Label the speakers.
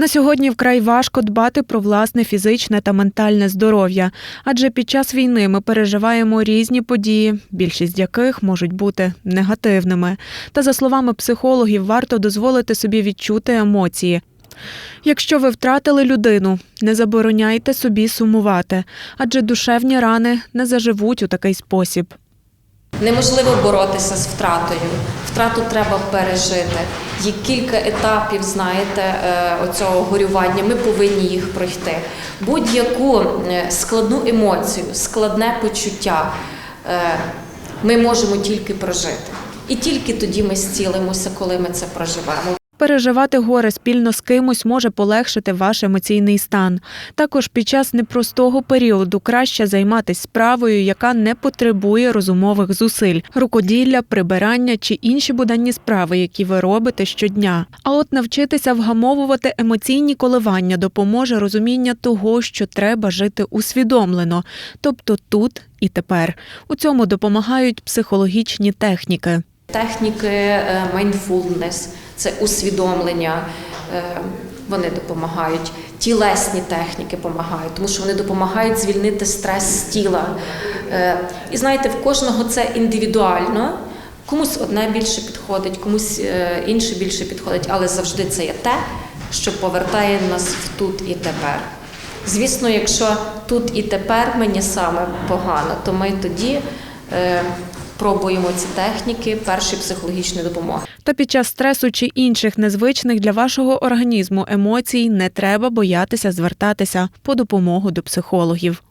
Speaker 1: На сьогодні вкрай важко дбати про власне фізичне та ментальне здоров'я, адже під час війни ми переживаємо різні події, більшість яких можуть бути негативними. Та за словами психологів, варто дозволити собі відчути емоції. Якщо ви втратили людину, не забороняйте собі сумувати, адже душевні рани не заживуть у такий спосіб.
Speaker 2: Неможливо боротися з втратою. Втрату треба пережити. Є кілька етапів, знаєте, е, оцього горювання. Ми повинні їх пройти. Будь-яку е, складну емоцію, складне почуття е, ми можемо тільки прожити. І тільки тоді ми зцілимося, коли ми це проживемо.
Speaker 1: Переживати горе спільно з кимось може полегшити ваш емоційний стан. Також під час непростого періоду краще займатися справою, яка не потребує розумових зусиль, рукоділля, прибирання чи інші буденні справи, які ви робите щодня. А от навчитися вгамовувати емоційні коливання допоможе розуміння того, що треба жити усвідомлено, тобто тут і тепер. У цьому допомагають психологічні техніки.
Speaker 2: Техніки mindfulness – це усвідомлення. е, Вони допомагають. Тілесні техніки допомагають, тому що вони допомагають звільнити стрес з тіла. Е, І знаєте, в кожного це індивідуально. Комусь одне більше підходить, комусь е, інше більше підходить, але завжди це є те, що повертає нас в тут і тепер. Звісно, якщо тут і тепер мені саме погано, то ми тоді пробуємо ці техніки першої психологічної допомоги.
Speaker 1: Та під час стресу чи інших незвичних для вашого організму емоцій не треба боятися звертатися по допомогу до психологів.